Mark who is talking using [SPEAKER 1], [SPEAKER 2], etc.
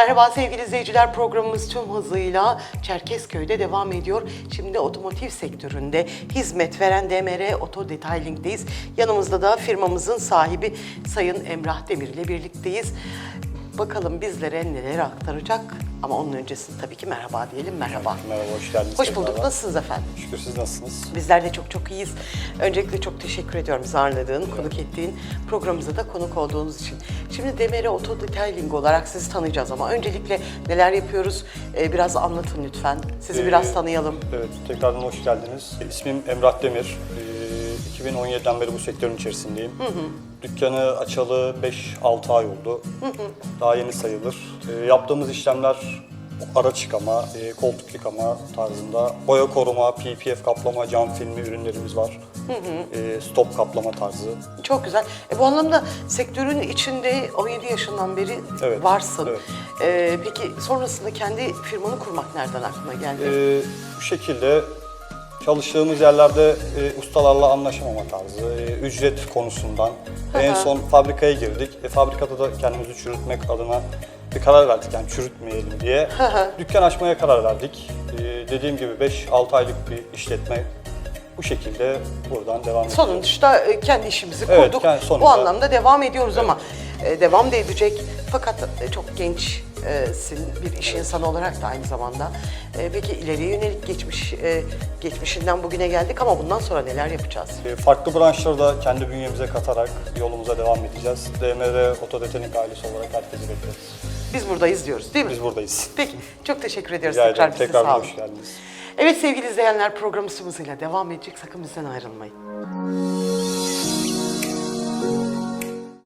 [SPEAKER 1] Merhaba sevgili izleyiciler programımız tüm hızıyla Çerkezköy'de devam ediyor. Şimdi otomotiv sektöründe hizmet veren DMR Oto Detailing'deyiz. Yanımızda da firmamızın sahibi Sayın Emrah Demir ile birlikteyiz. Bakalım bizlere neler aktaracak ama onun öncesinde tabii ki merhaba diyelim. Merhaba.
[SPEAKER 2] Merhaba, hoş geldiniz.
[SPEAKER 1] Hoş bulduk.
[SPEAKER 2] tekrardan.
[SPEAKER 1] Nasılsınız efendim?
[SPEAKER 2] Şükür siz nasılsınız?
[SPEAKER 1] Bizler de çok çok iyiyiz. Öncelikle çok teşekkür ediyorum bizi ağırladığın, konuk ettiğin, programımıza da konuk olduğunuz için. Şimdi Demere Auto Detailing olarak sizi tanıyacağız ama öncelikle neler yapıyoruz Ee, biraz anlatın lütfen. Sizi
[SPEAKER 2] Ee,
[SPEAKER 1] biraz tanıyalım.
[SPEAKER 2] Evet, tekrardan hoş geldiniz. İsmim Emrah Demir. Ee, 2017'den beri bu sektörün içerisindeyim. Dükkanı açalı 5-6 ay oldu. Daha yeni sayılır. Ee, yaptığımız işlemler araç yıkama, e, koltuk yıkama tarzında, boya koruma, PPF kaplama, cam filmi ürünlerimiz var. Ee, stop kaplama tarzı.
[SPEAKER 1] Çok güzel. E, bu anlamda sektörün içinde 17 yaşından beri
[SPEAKER 2] Evet,
[SPEAKER 1] varsın.
[SPEAKER 2] evet.
[SPEAKER 1] Ee, peki sonrasında kendi firmanı kurmak nereden aklına geldi?
[SPEAKER 2] Ee, bu şekilde çalıştığımız yerlerde e, ustalarla anlaşamama tarzı, e, ücret konusundan en son fabrikaya girdik. E, fabrikada da kendimizi çürütmek adına bir karar verdik yani çürütmeyelim diye. Dükkan açmaya karar verdik. E, dediğim gibi 5-6 aylık bir işletme bu şekilde buradan devam ediyoruz.
[SPEAKER 1] Sonuçta e, kendi işimizi
[SPEAKER 2] Evet,
[SPEAKER 1] kurduk.
[SPEAKER 2] kendi- sonunda-
[SPEAKER 1] Bu anlamda devam ediyoruz ama e, devam da edecek. Fakat e, çok gençsin bir iş insanı olarak da aynı zamanda. E, Peki ileriye yönelik geçmiş e, geçmişinden bugüne geldik ama bundan sonra neler yapacağız?
[SPEAKER 2] E, Farklı branşları da kendi bünyemize katarak yolumuza devam edeceğiz. DMR Otodetenik ailesi olarak herkesi bekleriz.
[SPEAKER 1] Biz buradayız diyoruz değil mi?
[SPEAKER 2] Biz buradayız.
[SPEAKER 1] Peki çok teşekkür ediyoruz
[SPEAKER 2] Rica
[SPEAKER 1] tekrar
[SPEAKER 2] ederim.
[SPEAKER 1] bize
[SPEAKER 2] Tekrar
[SPEAKER 1] sağ olun.
[SPEAKER 2] hoş geldiniz.
[SPEAKER 1] Evet sevgili izleyenler programımız hızıyla devam edecek. Sakın bizden ayrılmayın.